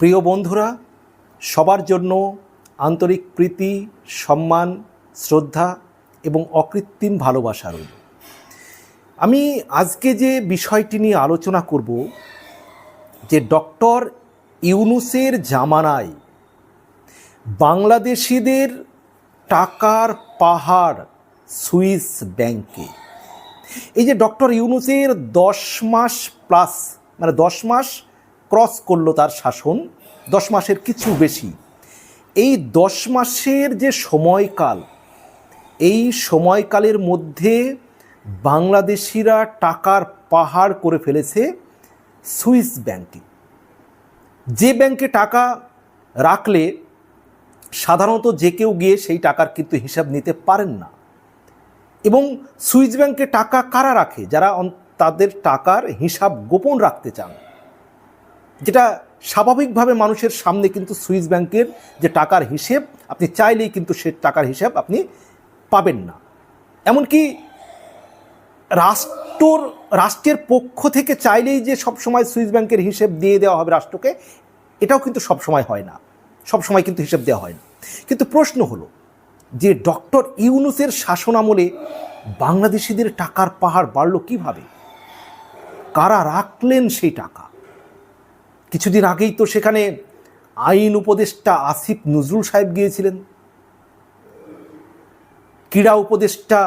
প্রিয় বন্ধুরা, সবার জন্য আন্তরিক প্রীতি, সম্মান, শ্রদ্ধা এবং অকৃত্রিম ভালোবাসা রইল। আমি আজকে যে বিষয়টি নিয়ে আলোচনা করব, যে ডক্টর ইউনুসের জামানায় বাংলাদেশিদের টাকার পাহাড় সুইস ব্যাংকে। এই যে ডক্টর ইউনুসের দশ মাস প্লাস মানে দশ মাস ক্রস করল তার শাসন দশ মাসের কিছু বেশি। এই দশ মাসের যে সময়কাল, এই সময়কালের মধ্যে বাংলাদেশিরা টাকার পাহাড় করে ফেলেছে সুইস ব্যাংকে। যে ব্যাংকে টাকা রাখলে সাধারণত যে কেউ গিয়ে সেই টাকার কিন্তু হিসাব নিতে পারেন না। এবং সুইস ব্যাংকে টাকা কারা রাখে? যারা তাদের টাকার হিসাব গোপন রাখতে চান। যেটা স্বাভাবিকভাবে মানুষের সামনে কিন্তু সুইস ব্যাংকের যে টাকার হিসেব, আপনি চাইলেই কিন্তু সে টাকার হিসেব আপনি পাবেন না। এমনকি রাষ্ট্রর, রাষ্ট্রের পক্ষ থেকে চাইলেই যে সবসময় সুইস ব্যাংকের হিসেব দিয়ে দেওয়া হবে রাষ্ট্রকে, এটাও কিন্তু সবসময় হয় না। সবসময় কিন্তু হিসেব দেওয়া হয় না। কিন্তু প্রশ্ন হলো, যে ডক্টর ইউনুসের শাসনামলে বাংলাদেশিদের টাকার পাহাড় বাড়লো কীভাবে? কারা রাখলেন সেই টাকা? কিছুদিন আগেই তো সেখানে আইন উপদেষ্টা আসিফ নজরুল সাহেব গিয়েছিলেন। ক্রীড়া উপদেষ্টা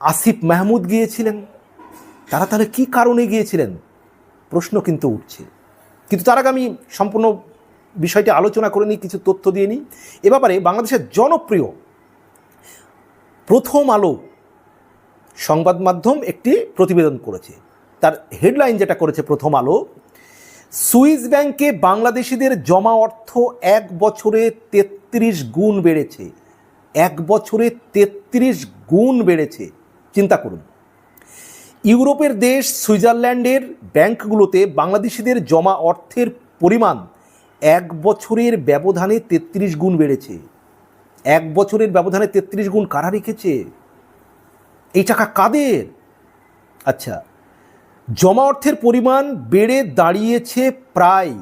আসিফ মাহমুদ গিয়েছিলেন। তারা তাহলে কি কারণে গিয়েছিলেন? প্রশ্ন কিন্তু উঠছে। কিন্তু তার আগে আমি সম্পূর্ণ বিষয়টি আলোচনা করে নিই, কিছু তথ্য দিয়ে নিই। এ ব্যাপারে বাংলাদেশের জনপ্রিয় প্রথম আলো সংবাদ মাধ্যম একটি প্রতিবেদন করেছে। তার হেডলাইন যেটা করেছে প্রথম আলো সুইস ব্যাংকে বাংলাদেশিদের জমা অর্থ এক বছরে তেত্রিশ গুণ বেড়েছে। এক বছরে তেত্রিশ গুণ বেড়েছে। চিন্তা করুন। ইউরোপের দেশ সুইজারল্যান্ডের ব্যাংকগুলোতে বাংলাদেশিদের জমা অর্থের পরিমাণ এক বছরের ব্যবধানে তেত্রিশ গুণ বেড়েছে। এক বছরের ব্যবধানে তেত্রিশ গুণ কারা রেখেছে? এই টাকা কাদের? আচ্ছা জমা অর্থের পরিমাণ বেড়ে দাঁড়িয়েছে প্রায়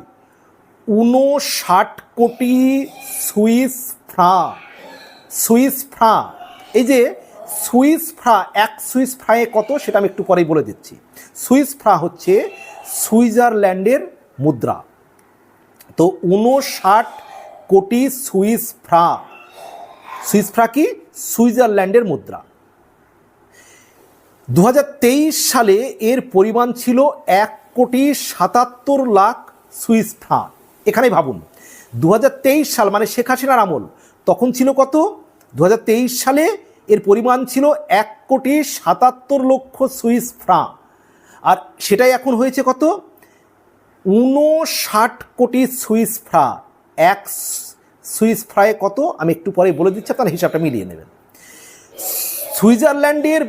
উনষাট কোটি সুইস ফ্রা সুইস ফ্রা। এই যে সুইস ফ্রা, এক সুইস ফ্রায়ে কত সেটা আমি একটু পরেই বলে দিচ্ছি। সুইস ফ্রা হচ্ছে সুইজারল্যান্ডের মুদ্রা। তো উনষাট কোটি সুইস ফ্রা। সুইস ফ্রা কি? সুইজারল্যান্ডের মুদ্রা। দু হাজার তেইশ সালে এর পরিমাণ ছিল এক কোটি সাতাত্তর লাখ সুইস ফ্রাঁ এখানেই ভাবুন দু হাজার তেইশ সাল মানে শেখ হাসিনার আমল, তখন ছিল কত? দু হাজার তেইশ সালে এর পরিমাণ ছিল এক কোটি সাতাত্তর লক্ষ সুইস ফ্রাঁ আর সেটাই এখন হয়েছে কত? উনষাট কোটি সুইস ফ্রা এক সুইস ফ্রায়ে কত? আমি একটু পরে বলে দিচ্ছি, আপনার হিসাবটা মিলিয়ে নেবেন। সুইজারল্যান্ডের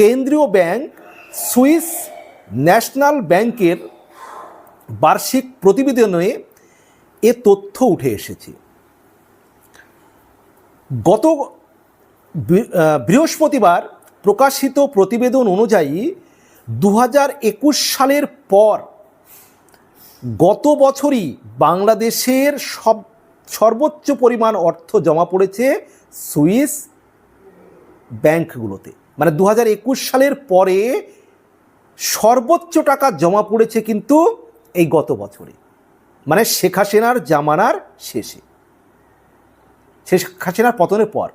কেন্দ্রীয় ব্যাংক সুইস ন্যাশনাল ব্যাংকের বার্ষিক প্রতিবেদনে এ তথ্য উঠে এসেছে। গত বৃহস্পতিবার প্রকাশিত প্রতিবেদন অনুযায়ী দু হাজার একুশ সালের পর গত বছরই বাংলাদেশের সব, সর্বোচ্চ পরিমাণ অর্থ জমা পড়েছে সুইস ব্যাংকগুলোতে। মানে দু হাজার একুশ সালের পরে সর্বোচ্চ টাকা জমা পড়েছে কিন্তু এই গত বছরে। মানে শেখ হাসিনার জামানার শেষে। শেখ হাসিনার পতনের পর।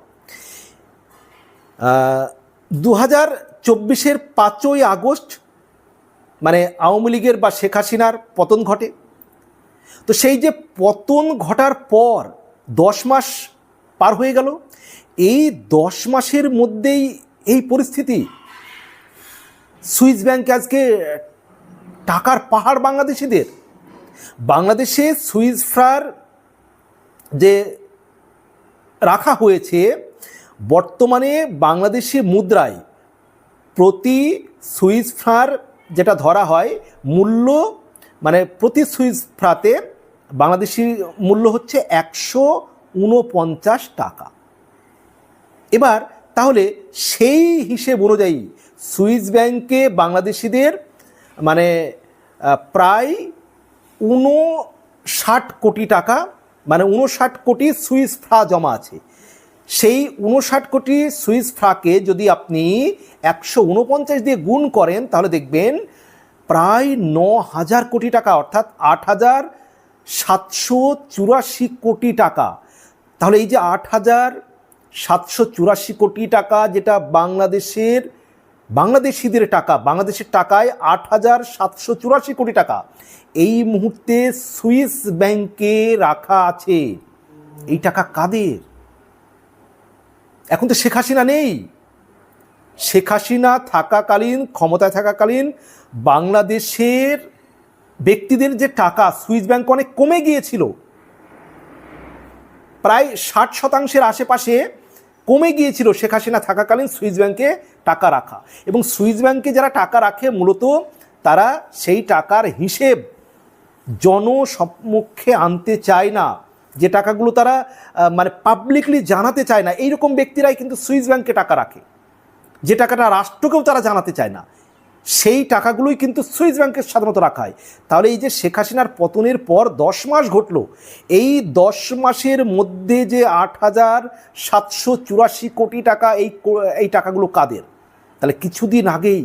দু হাজার চব্বিশের পাঁচই আগস্ট মানে আওয়ামী লীগের বা শেখ হাসিনার পতন ঘটে। তো সেই যে পতন ঘটার পর দশ মাস পার হয়ে গেল। এই দশ মাসের মধ্যেই এই পরিস্থিতি। সুইস ব্যাংকে আজকে টাকার পাহাড় বাংলাদেশিদের। বাংলাদেশে সুইস ফ্রার যে রাখা হয়েছে, বর্তমানে বাংলাদেশি মুদ্রায় প্রতি সুইস ফ্রার যেটা ধরা হয়, মূল্য মানে প্রতি সুইস ফ্রাতে বাংলাদেশি মূল্য হচ্ছে একশো উনপঞ্চাশ টাকা। এবার তাহলে সেই হিসেব অনুযায়ী সুইস ব্যাংকে বাংলাদেশিদের মানে প্রায় ষাট কোটি টাকা মানে উনষাট কোটি সুইস ফ্রা জমা আছে। সেই উনষাট কোটি সুইস ফ্রাকে যদি আপনি একশো উনপঞ্চাশ দিয়ে গুণ করেন, তাহলে দেখবেন প্রায় ন হাজার কোটি টাকা, অর্থাৎ আট হাজার সাতশো চুরাশি কোটি টাকা। তাহলে এই যে আট হাজার সাতশো চুরাশি কোটি টাকা যেটা বাংলাদেশের, বাংলাদেশিদের টাকা, বাংলাদেশের টাকায় আট হাজার সাতশো চুরাশি কোটি টাকা। এই মুহূর্তে সুইস ব্যাংকে রাখা আছে। এই টাকা কাদের? এখন তো শেখ হাসিনা নেই। শেখ হাসিনা থাকাকালীন, ক্ষমতায় থাকাকালীন বাংলাদেশের ব্যক্তিদের যে টাকা সুইস ব্যাংক অনেক কমে গিয়েছিল। প্রায় ষাট শতাংশের আশেপাশে কমে গিয়েছিল শেখ হাসিনা থাকাকালীন সুইস ব্যাংকে টাকা রাখা। এবং সুইস ব্যাংকে যারা টাকা রাখে, মূলত তারা সেই টাকার হিসেব জনসম্মুখে আনতে চায় না। যে টাকাগুলো তারা মানে পাবলিকলি জানাতে চায় না। এইরকম ব্যক্তিরাই কিন্তু সুইস ব্যাংকে টাকা রাখে। যে টাকাটা রাষ্ট্রকেও তারা জানাতে চায় না। সেই টাকাগুলোই কিন্তু সুইস ব্যাংকে সাধারণত রাখা হয়। তাহলে এই যে শেখ হাসিনার পতনের পর দশ মাস ঘটলো, এই দশ মাসের মধ্যে যে আট হাজার সাতশো চুরাশি কোটি টাকা এই এই টাকাগুলো কাদের? তাহলে কিছুদিন আগেই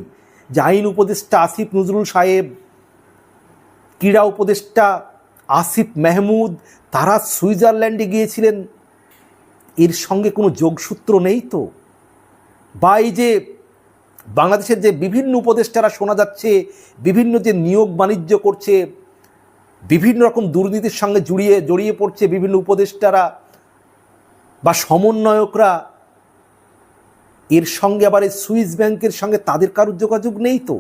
যে আইন উপদেষ্টা আসিফ নজরুল সাহেব, ক্রীড়া উপদেষ্টা আসিফ মেহমুদ, তারা সুইজারল্যান্ডে গিয়েছিলেন। এর সঙ্গে কোনো যোগসূত্র নেই তো? বা এই যে বাংলাদেশের যে বিভিন্ন উপদেষ্টারা শোনা যাচ্ছে, বিভিন্ন যে নিয়োগ বাণিজ্য করছে, বিভিন্ন রকম দুর্নীতির সঙ্গে জড়িয়ে জড়িয়ে পড়ছে বিভিন্ন উপদেষ্টারা বা সমন্বয়করা, এর সঙ্গে আবার এই সুইস ব্যাংকের সঙ্গে তাদের কারোর যোগাযোগ নেই তো?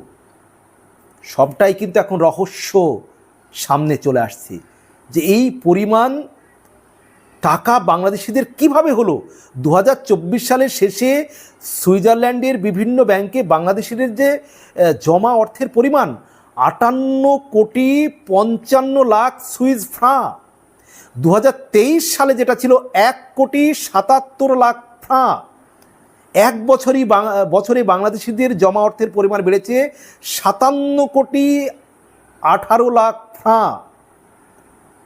সবটাই কিন্তু এখন রহস্য সামনে চলে আসছে যে এই পরিমাণ টাকা বাংলাদেশিদের কীভাবে হলো? দু হাজার চব্বিশ সালের শেষে সুইজারল্যান্ডের বিভিন্ন ব্যাংকে বাংলাদেশিদের যে জমা অর্থের পরিমাণ, আটান্ন কোটি পঞ্চান্ন লাখ সুইস ফ্রা। দু সালে যেটা ছিল, এক কোটি সাতাত্তর লাখ ফ্রা। এক বছরই বছরে বাংলাদেশিদের জমা অর্থের পরিমাণ বেড়েছে সাতান্ন কোটি আঠারো লাখ ফ্রা।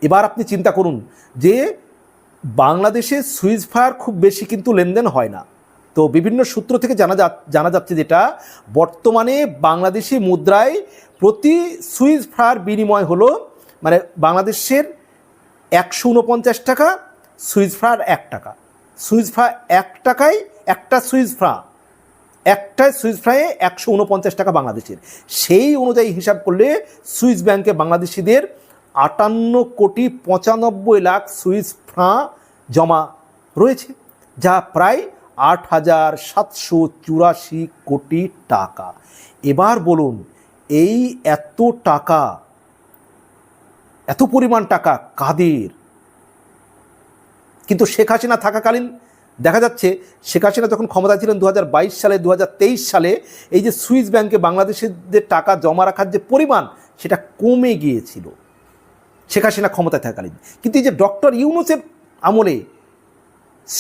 এবার আপনি চিন্তা করুন যে বাংলাদেশে সুইস ফায়ার খুব বেশি কিন্তু লেনদেন হয় না। তো বিভিন্ন সূত্র থেকে জানা যা, জানা যাচ্ছে যেটা, বর্তমানে বাংলাদেশি মুদ্রায় প্রতি সুইস ফায়ার বিনিময় হলো মানে বাংলাদেশের একশো উনপঞ্চাশ টাকা সুইস ফ্রার এক টাকা। সুইস ফ্রা এক টাকায় একটা সুইস ফ্রা একটা সুইস ফ্রায়ে একশো উনপঞ্চাশ টাকা বাংলাদেশের। সেই অনুযায়ী হিসাব করলে সুইস ব্যাংকে বাংলাদেশিদের আটান্ন কোটি পঁচানব্বই লাখ সুইস ফ্রা জমা রয়েছে, যা প্রায় আট হাজার সাতশো চুরাশি কোটি টাকা। এবার বলুন, এই এত টাকা, এত পরিমাণ টাকা কাদের? কিন্তু শেখ হাসিনা থাকাকালীন দেখা যাচ্ছে, শেখ হাসিনা যখন ক্ষমতায় ছিলেন দু হাজার বাইশ সালে দু হাজার তেইশ সালে, এই যে সুইস ব্যাংকে বাংলাদেশিদের টাকা জমা রাখার যে পরিমাণ, সেটা কমে গিয়েছিল। শেখ হাসিনা ক্ষমতায় থাকাকালীন। কিন্তু এই যে ডক্টর ইউনুসের আমলে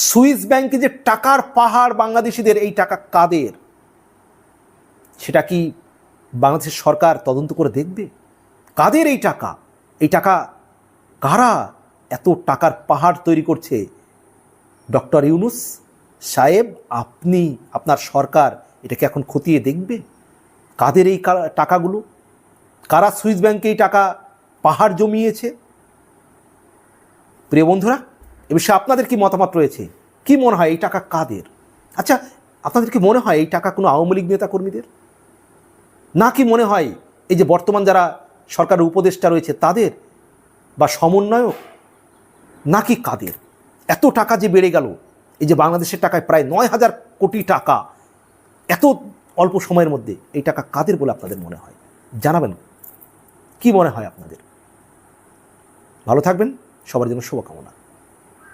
সুইস ব্যাংকে যে টাকার পাহাড় বাংলাদেশিদের, এই টাকা কাদের? সেটা কি বাংলাদেশের সরকার তদন্ত করে দেখবে? কাদের এই টাকা? এই টাকা কারা এত টাকার পাহাড় তৈরি করছে? ডক্টর ইউনুস সাহেব, আপনি, আপনার সরকার এটাকে এখন খতিয়ে দেখবে? কাদের এই টাকাগুলো? কারা সুইস ব্যাংকে এই টাকা পাহাড় জমিয়েছে। প্রিয় বন্ধুরা, এ বিষয়ে আপনাদের কি মতামত রয়েছে? কি মনে হয় এই টাকা কাদের? আচ্ছা আপনাদের কি মনে হয় এই টাকা কোনো আওয়ামী লীগ নেতা কর্মীদের না কি মনে হয় এই যে বর্তমান যারা সরকারের উপদেষ্টা রয়েছে তাদের? বা সমন্বয়ক? নাকি কাদের? এত টাকা যে বেড়ে গেল, এই যে বাংলাদেশের টাকায় প্রায় নয় হাজার কোটি টাকা, এত অল্প সময়ের মধ্যে এই টাকা কাদের বলে আপনাদের মনে হয়? জানাবেন। কি মনে হয় আপনাদের? ভালো থাকবেন সবার জন্য শুভকামনা।